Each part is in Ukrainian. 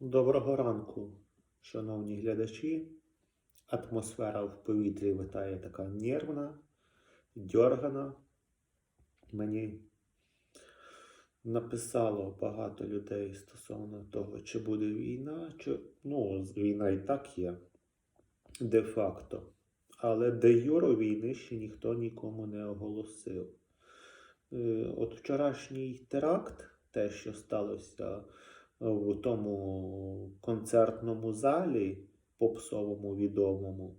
Доброго ранку, шановні глядачі. Атмосфера в повітрі витає така нервна, дьоргана. Мені написало багато людей стосовно того, чи буде війна, чи ну, війна і так є де-факто. Але де юро війни ще ніхто нікому не оголосив. Е, От вчорашній теракт, те, що сталося в тому концертному залі, попсовому відомому,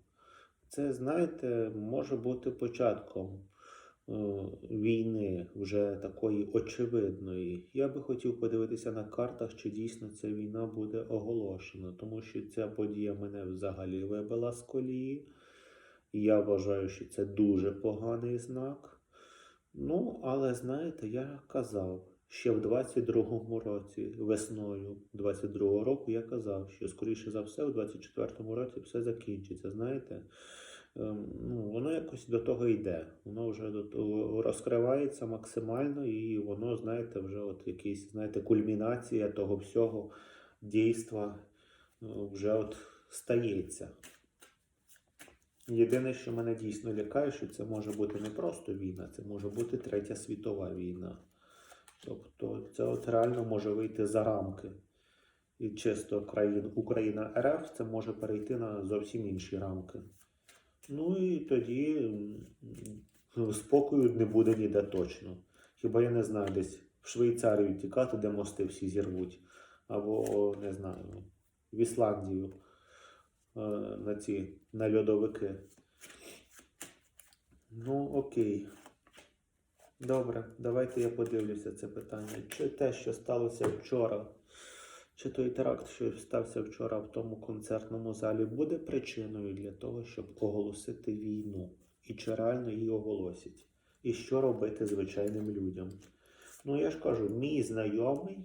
це, знаєте, може бути початком е, війни, вже такої очевидної. Я би хотів подивитися на картах, чи дійсно ця війна буде оголошена, тому що ця подія мене взагалі вибила з колії. Я вважаю, що це дуже поганий знак. Ну, але знаєте, я казав, ще в 22-му році, весною 22-го року, я казав, що скоріше за все, в 24-му році все закінчиться. Знаєте, Ем, ну, воно якось до того йде. Воно вже до того розкривається максимально, і воно, знаєте, вже от якийсь, знаєте, кульмінація того всього дійства е, вже от стається. Єдине, що мене дійсно лякає, що це може бути не просто війна, це може бути Третя світова війна. Тобто це от реально може вийти за рамки. І чисто країн, Україна РФ це може перейти на зовсім інші рамки. Ну і тоді спокою не буде ніде точно. Хіба я не знаю, десь в Швейцарію тікати, де мости всі зірвуть, або не знаю, в Ісландію е, на ці на льодовики. Ну, окей. Добре, давайте я подивлюся це питання. Чи те, що сталося вчора, чи той теракт, що стався вчора в тому концертному залі, буде причиною для того, щоб оголосити війну? І чи реально її оголосять? І що робити звичайним людям? Ну, я ж кажу, мій знайомий,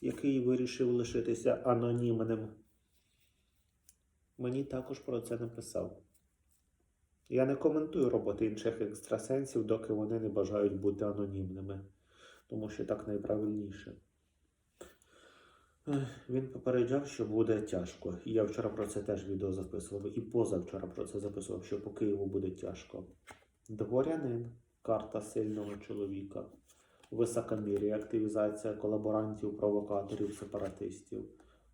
який вирішив лишитися анонімним, мені також про це написав. Я не коментую роботи інших екстрасенсів, доки вони не бажають бути анонімними, тому що так найправильніше. Він попереджав, що буде тяжко. І я вчора про це теж відео записував, і позавчора про це записував, що по Києву буде тяжко. Дворянин, карта сильного чоловіка, високомір'я, активізація колаборантів, провокаторів, сепаратистів,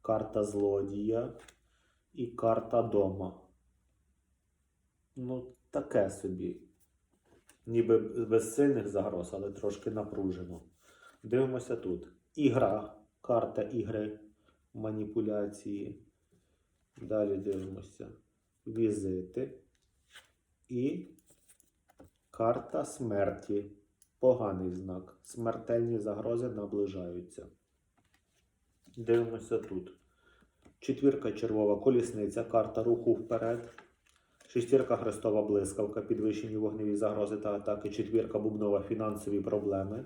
карта злодія і карта дома. Ну, таке собі. Ніби без сильних загроз, але трошки напружено. Дивимося тут. Ігра, карта ігри, маніпуляції. Далі дивимося. Візити. І карта смерті. Поганий знак. Смертельні загрози наближаються. Дивимося тут. Четвірка червова колісниця, карта руху вперед. Шестірка хрестова блискавка, підвищені вогневі загрози та атаки. Четвірка бубнова фінансові проблеми.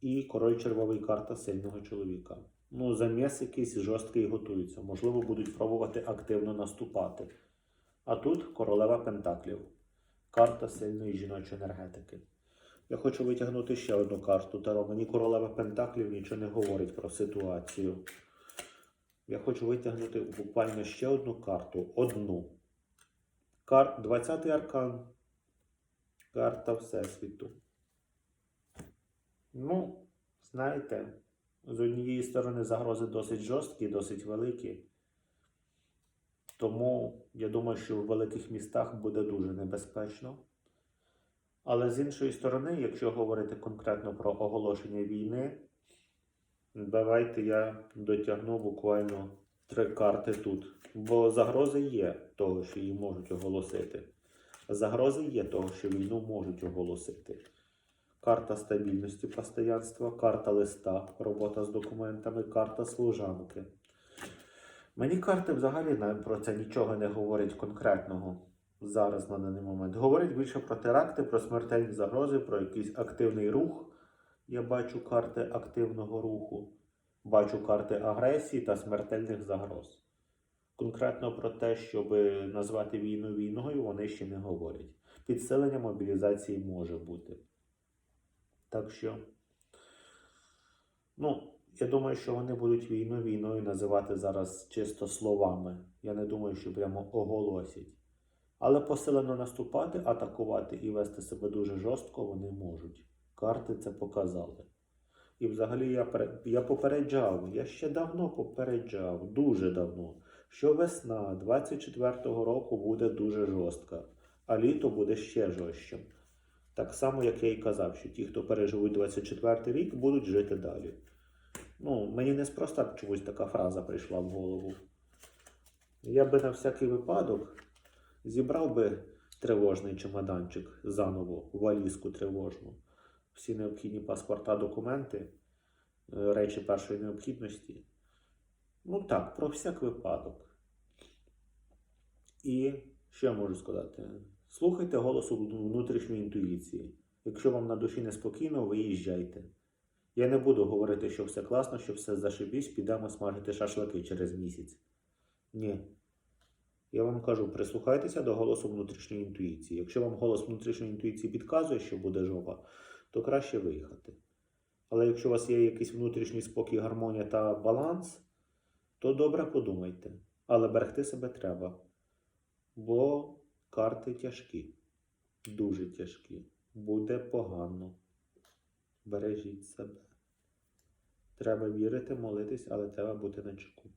І король червовий карта сильного чоловіка. Ну, заміс якийсь жорсткий готується. Можливо, будуть пробувати активно наступати. А тут королева Пентаклів. Карта сильної жіночої енергетики. Я хочу витягнути ще одну карту Таро. Мені королева Пентаклів нічого не говорить про ситуацію. Я хочу витягнути буквально ще одну карту. Одну. Кар... 20-й аркан. Карта Всесвіту. Ну, знаєте, з однієї сторони загрози досить жорсткі, досить великі. Тому я думаю, що в великих містах буде дуже небезпечно. Але з іншої сторони, якщо говорити конкретно про оголошення війни, давайте я дотягну буквально три карти тут. Бо загрози є того, що її можуть оголосити. Загрози є того, що війну можуть оголосити. Карта стабільності постоянства, карта листа, робота з документами, карта служанки. Мені карти взагалі про це нічого не говорять конкретного зараз на даний момент. Говорять більше про теракти, про смертельні загрози, про якийсь активний рух. Я бачу карти активного руху, бачу карти агресії та смертельних загроз. Конкретно про те, щоб назвати війну війною, вони ще не говорять. Підсилення мобілізації може бути. Так що, ну, Я думаю, що вони будуть війну війною називати зараз чисто словами. Я не думаю, що прямо оголосять. Але посилено наступати, атакувати і вести себе дуже жорстко вони можуть. Карти це показали. І взагалі я, я попереджав, я ще давно попереджав, дуже давно, що весна 24-го року буде дуже жорстка, а літо буде ще жорстким. Так само, як я і казав, що ті, хто переживуть 24 рік, будуть жити далі. Ну, мені неспроста чомусь така фраза прийшла в голову. Я би на всякий випадок зібрав би тривожний чемоданчик заново, валізку тривожну, всі необхідні паспорта, документи, е, речі першої необхідності. Ну так, про всяк випадок. І що я можу сказати? Слухайте голосу внутрішньої інтуїції. Якщо вам на душі неспокійно, виїжджайте. Я не буду говорити, що все класно, що все зашибісь, підемо смажити шашлики через місяць. Ні. Я вам кажу, прислухайтеся до голосу внутрішньої інтуїції. Якщо вам голос внутрішньої інтуїції підказує, що буде жопа, то краще виїхати. Але якщо у вас є якийсь внутрішній спокій, гармонія та баланс, то добре подумайте. Але берегти себе треба. Бо карти тяжкі, дуже тяжкі. Буде погано. Бережіть себе. Треба вірити, молитись, але треба бути на чеку.